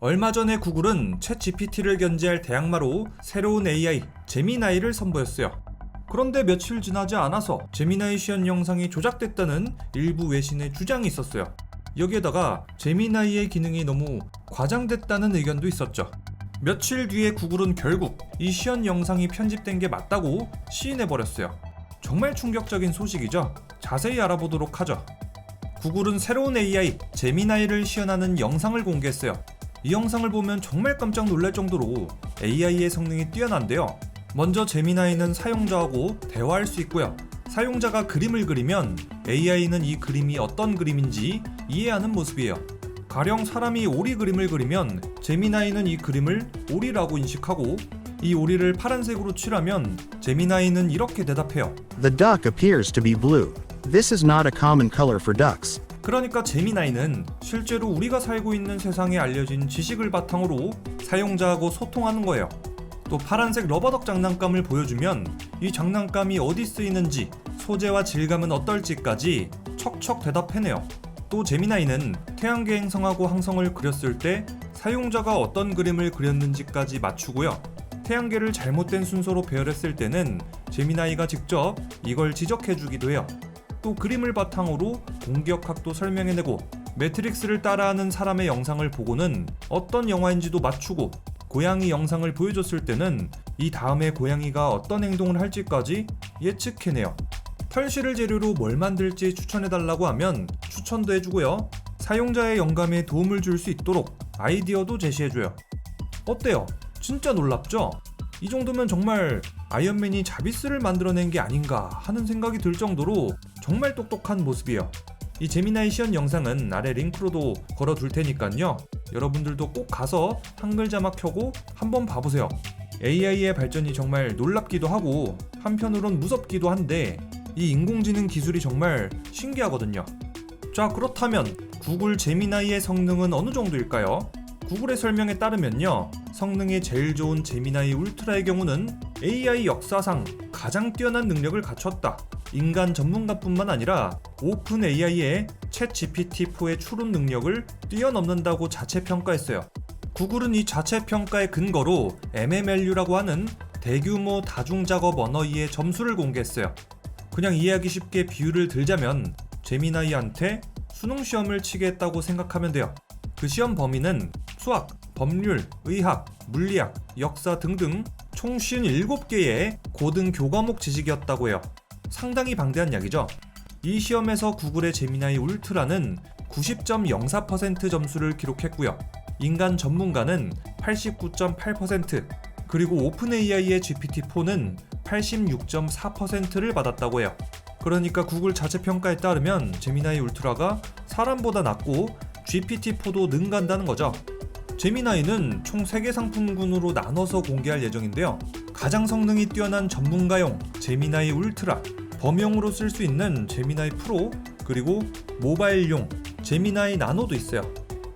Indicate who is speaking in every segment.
Speaker 1: 얼마 전에 구글은 챗 GPT를 견제할 대항마로 새로운 AI 제미나이를 선보였어요. 그런데 며칠 지나지 않아서 제미나이 시연 영상이 조작됐다는 일부 외신의 주장이 있었어요. 여기에다가 제미나이의 기능이 너무 과장됐다는 의견도 있었죠. 며칠 뒤에 구글은 결국 이 시연 영상이 편집된 게 맞다고 시인해버렸어요. 정말 충격적인 소식이죠. 자세히 알아보도록 하죠. 구글은 새로운 AI 제미나이를 시연하는 영상을 공개했어요. 이 영상을 보면 정말 깜짝 놀랄 정도로 AI의 성능이 뛰어난데요. 먼저 제미나이는 사용자하고 대화할 수 있고요. 사용자가 그림을 그리면 AI는 이 그림이 어떤 그림인지 이해하는 모습이에요. 가령 사람이 오리 그림을 그리면 제미나이는 이 그림을 오리라고 인식하고 이 오리를 파란색으로 칠하면 제미나이는 이렇게 대답해요.
Speaker 2: The duck appears to be blue. This is not a common color for ducks.
Speaker 1: 그러니까 제미나이는 실제로 우리가 살고 있는 세상에 알려진 지식을 바탕으로 사용자하고 소통하는 거예요. 또 파란색 러버덕 장난감을 보여주면 이 장난감이 어디 쓰이는지, 소재와 질감은 어떨지까지 척척 대답해내요. 또 제미나이는 태양계 행성하고 항성을 그렸을 때 사용자가 어떤 그림을 그렸는지까지 맞추고요. 태양계를 잘못된 순서로 배열했을 때는 제미나이가 직접 이걸 지적해주기도 해요. 또 그림을 바탕으로 공기역학도 설명해내고 매트릭스를 따라하는 사람의 영상을 보고는 어떤 영화인지도 맞추고 고양이 영상을 보여줬을 때는 이 다음에 고양이가 어떤 행동을 할지까지 예측해내요. 털실을 재료로 뭘 만들지 추천해달라고 하면 추천도 해주고요. 사용자의 영감에 도움을 줄 수 있도록 아이디어도 제시해줘요. 어때요? 진짜 놀랍죠? 이 정도면 정말 아이언맨이 자비스를 만들어낸 게 아닌가 하는 생각이 들 정도로 정말 똑똑한 모습이에요. 이 제미나이 시연 영상은 아래 링크로도 걸어둘 테니까요. 여러분들도 꼭 가서 한글 자막 켜고 한번 봐보세요. AI의 발전이 정말 놀랍기도 하고 한편으론 무섭기도 한데 이 인공지능 기술이 정말 신기하거든요. 자 그렇다면 구글 제미나이의 성능은 어느 정도일까요? 구글의 설명에 따르면요 성능이 제일 좋은 제미나이 울트라의 경우는 AI 역사상 가장 뛰어난 능력을 갖췄다. 인간 전문가뿐만 아니라 오픈 AI의 챗 GPT-4의 추론 능력을 뛰어넘는다고 자체 평가했어요. 구글은 이 자체 평가의 근거로 MMLU라고 하는 대규모 다중작업 언어의 점수를 공개했어요. 그냥 이해하기 쉽게 비유를 들자면 제미나이한테 수능 시험을 치게 했다고 생각하면 돼요. 그 시험 범위는 수학, 법률, 의학, 물리학, 역사 등등 총 57개의 고등 교과목 지식이었다고 해요. 상당히 방대한 약이죠. 이 시험에서 구글의 제미나이 울트라는 90.04% 점수를 기록했고요. 인간 전문가는 89.8%, 그리고 오픈 AI의 GPT-4는 86.4%를 받았다고 해요. 그러니까 구글 자체 평가에 따르면 제미나이 울트라가 사람보다 낫고 GPT-4도 능간다는 거죠. 제미나이는 총 3개 상품군으로 나눠서 공개할 예정인데요. 가장 성능이 뛰어난 전문가용 제미나이 울트라, 범용으로 쓸 수 있는 제미나이 프로, 그리고 모바일용 제미나이 나노도 있어요.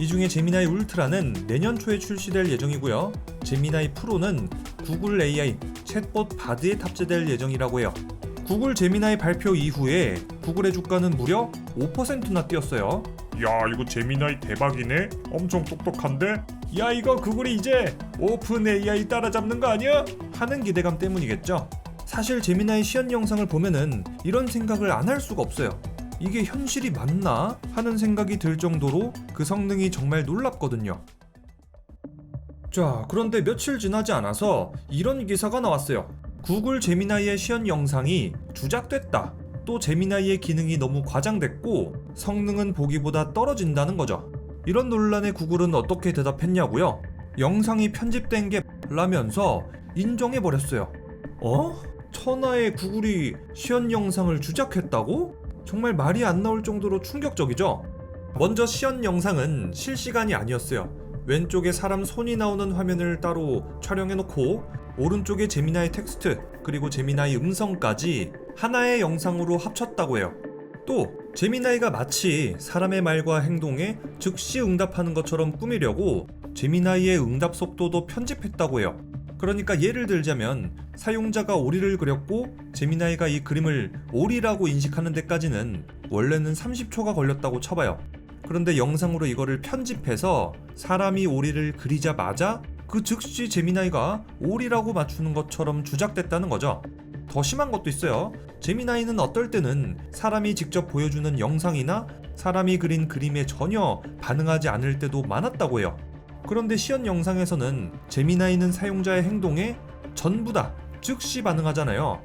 Speaker 1: 이 중에 제미나이 울트라는 내년 초에 출시될 예정이고요. 제미나이 프로는 구글 AI 챗봇 바드에 탑재될 예정이라고 해요. 구글 제미나이 발표 이후에 구글의 주가는 무려 5%나 뛰었어요.
Speaker 3: 야 이거 재미나이 대박이네 엄청 똑똑한데
Speaker 1: 야 이거 구글이 이제 오픈 AI 따라잡는 거 아니야? 하는 기대감 때문이겠죠. 사실 제미나이 시연 영상을 보면은 이런 생각을 안 할 수가 없어요. 이게 현실이 맞나 하는 생각이 들 정도로 그 성능이 정말 놀랍거든요. 자, 그런데 며칠 지나지 않아서 이런 기사가 나왔어요. 구글 제미나이의 시연 영상이 주작됐다. 또 제미나이의 기능이 너무 과장됐고 성능은 보기보다 떨어진다는 거죠. 이런 논란에 구글은 어떻게 대답했냐고요? 영상이 편집된 게 라면서 인정해 버렸어요. 어? 천하의 구글이 시연 영상을 주작했다고? 정말 말이 안 나올 정도로 충격적이죠. 먼저 시연 영상은 실시간이 아니었어요. 왼쪽에 사람 손이 나오는 화면을 따로 촬영해 놓고 오른쪽에 제미나이 텍스트 그리고 제미나이 음성까지 하나의 영상으로 합쳤다고 해요. 또 제미나이가 마치 사람의 말과 행동에 즉시 응답하는 것처럼 꾸미려고 제미나이의 응답 속도도 편집했다고 해요. 그러니까 예를 들자면 사용자가 오리를 그렸고 제미나이가 이 그림을 오리라고 인식하는 데까지는 원래는 30초가 걸렸다고 쳐봐요. 그런데 영상으로 이거를 편집해서 사람이 오리를 그리자마자 그 즉시 제미나이가 오리라고 맞추는 것처럼 주작됐다는 거죠. 더 심한 것도 있어요. 제미나이는 어떨 때는 사람이 직접 보여주는 영상이나 사람이 그린 그림에 전혀 반응하지 않을 때도 많았다고 해요. 그런데 시연 영상에서는 제미나이는 사용자의 행동에 전부 다 즉시 반응하잖아요.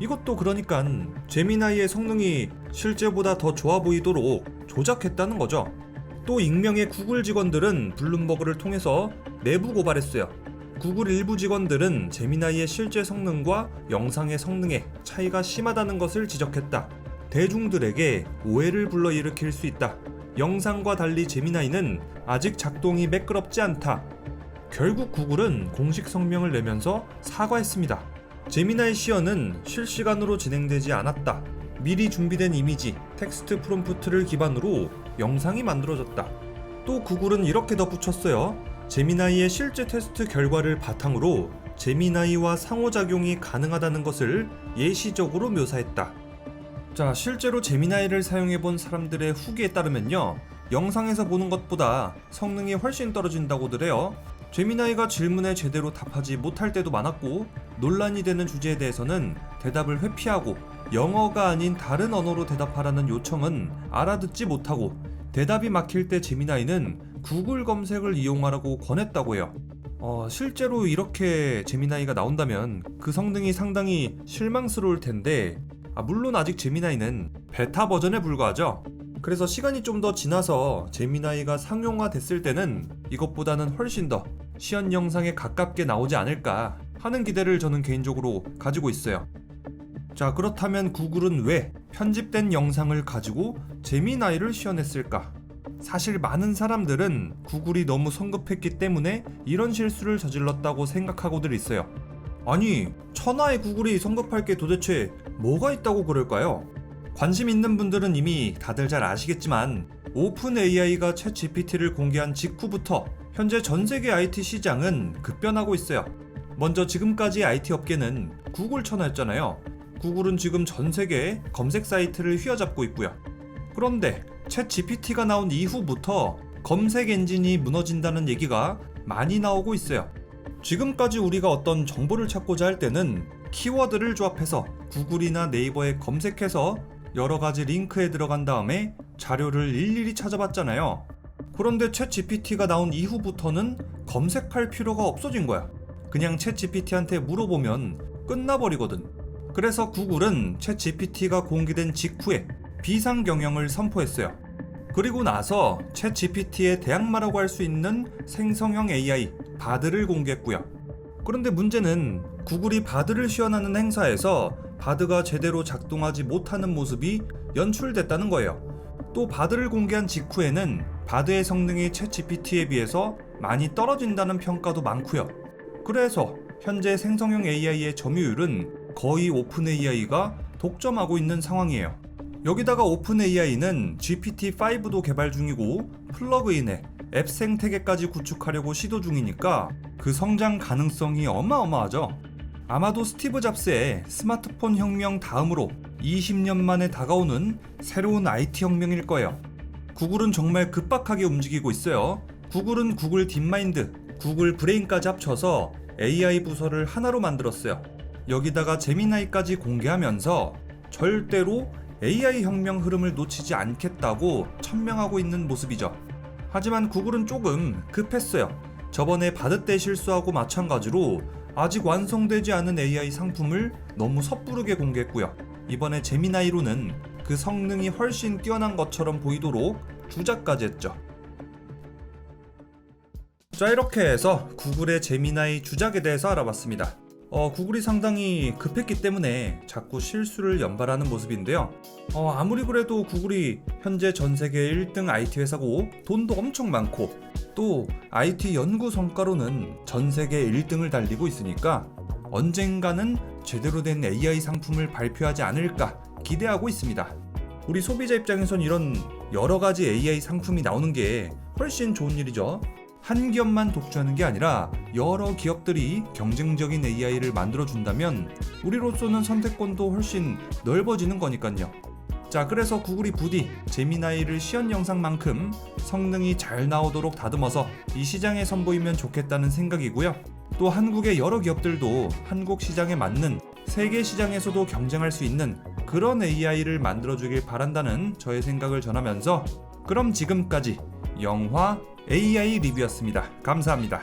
Speaker 1: 이것도 그러니까 제미나이의 성능이 실제보다 더 좋아 보이도록 조작했다는 거죠. 또 익명의 구글 직원들은 블룸버그를 통해서 내부 고발했어요. 구글 일부 직원들은 제미나이의 실제 성능과 영상의 성능에 차이가 심하다는 것을 지적했다. 대중들에게 오해를 불러일으킬 수 있다. 영상과 달리 제미나이는 아직 작동이 매끄럽지 않다. 결국 구글은 공식 성명을 내면서 사과했습니다. 제미나이 시연은 실시간으로 진행되지 않았다. 미리 준비된 이미지, 텍스트 프롬프트를 기반으로 영상이 만들어졌다. 또 구글은 이렇게 덧붙였어요. 제미나이의 실제 테스트 결과를 바탕으로 제미나이와 상호작용이 가능하다는 것을 예시적으로 묘사했다. 자, 실제로 제미나이를 사용해 본 사람들의 후기에 따르면요. 영상에서 보는 것보다 성능이 훨씬 떨어진다고들 해요. 제미나이가 질문에 제대로 답하지 못할 때도 많았고, 논란이 되는 주제에 대해서는 대답을 회피하고, 영어가 아닌 다른 언어로 대답하라는 요청은 알아듣지 못하고, 대답이 막힐 때 제미나이는 구글 검색을 이용하라고 권했다고 해요. 어, 실제로 이렇게 제미나이가 나온다면 그 성능이 상당히 실망스러울 텐데, 아, 물론 아직 제미나이는 베타 버전에 불과하죠. 그래서 시간이 좀 더 지나서 제미나이가 상용화됐을 때는 이것보다는 훨씬 더 시연 영상에 가깝게 나오지 않을까 하는 기대를 저는 개인적으로 가지고 있어요. 자, 그렇다면 구글은 왜 편집된 영상을 가지고 제미나이를 시연했을까? 사실 많은 사람들은 구글이 너무 성급했기 때문에 이런 실수를 저질렀다고 생각하고들 있어요. 아니, 천하의 구글이 성급할 게 도대체 뭐가 있다고 그럴까요? 관심 있는 분들은 이미 다들 잘 아시겠지만 오픈 AI가 챗 GPT를 공개한 직후부터 현재 전 세계 IT 시장은 급변하고 있어요. 먼저 지금까지 IT 업계는 구글 천하였잖아요. 구글은 지금 전 세계 검색 사이트를 휘어잡고 있고요. 그런데 챗 GPT가 나온 이후부터 검색 엔진이 무너진다는 얘기가 많이 나오고 있어요. 지금까지 우리가 어떤 정보를 찾고자 할 때는 키워드를 조합해서 구글이나 네이버에 검색해서 여러 가지 링크에 들어간 다음에 자료를 일일이 찾아봤잖아요. 그런데 챗 GPT가 나온 이후부터는 검색할 필요가 없어진 거야. 그냥 챗 GPT한테 물어보면 끝나버리거든. 그래서 구글은 챗 GPT가 공개된 직후에 비상 경영을 선포했어요. 그리고 나서 챗 GPT의 대항마라고 할 수 있는 생성형 AI 바드를 공개했고요. 그런데 문제는 구글이 바드를 시연하는 행사에서 바드가 제대로 작동하지 못하는 모습이 연출됐다는 거예요. 또 바드를 공개한 직후에는 바드의 성능이 챗 GPT에 비해서 많이 떨어진다는 평가도 많고요. 그래서 현재 생성형 AI의 점유율은 거의 오픈 AI가 독점하고 있는 상황이에요. 여기다가 오픈 AI는 GPT-5도 개발 중이고 플러그인에 앱 생태계까지 구축하려고 시도 중이니까 그 성장 가능성이 어마어마하죠. 아마도 스티브 잡스의 스마트폰 혁명 다음으로 20년 만에 다가오는 새로운 IT 혁명일 거예요. 구글은 정말 급박하게 움직이고 있어요. 구글은 구글 딥마인드, 구글 브레인까지 합쳐서 AI 부서를 하나로 만들었어요. 여기다가 제미나이까지 공개하면서 절대로 AI 혁명 흐름을 놓치지 않겠다고 천명하고 있는 모습이죠. 하지만 구글은 조금 급했어요. 저번에 바드 때 실수하고 마찬가지로 아직 완성되지 않은 AI 상품을 너무 섣부르게 공개했고요. 이번에 제미나이로는 그 성능이 훨씬 뛰어난 것처럼 보이도록 주작까지 했죠. 자 이렇게 해서 구글의 제미나이 주작에 대해서 알아봤습니다. 어, 구글이 상당히 급했기 때문에 자꾸 실수를 연발하는 모습인데요. 어, 아무리 그래도 구글이 현재 전 세계 1등 IT 회사고 돈도 엄청 많고 또 IT 연구 성과로는 전 세계 1등을 달리고 있으니까 언젠가는 제대로 된 AI 상품을 발표하지 않을까 기대하고 있습니다. 우리 소비자 입장에선 이런 여러 가지 AI 상품이 나오는 게 훨씬 좋은 일이죠. 한 기업만 독주하는 게 아니라 여러 기업들이 경쟁적인 AI를 만들어 준다면 우리로서는 선택권도 훨씬 넓어지는 거니까요. 자, 그래서 구글이 부디 제미나이를 시연 영상만큼 성능이 잘 나오도록 다듬어서 이 시장에 선보이면 좋겠다는 생각이고요. 또 한국의 여러 기업들도 한국 시장에 맞는 세계 시장에서도 경쟁할 수 있는 그런 AI를 만들어주길 바란다는 저의 생각을 전하면서 그럼 지금까지 영화 AI 리뷰였습니다. 감사합니다.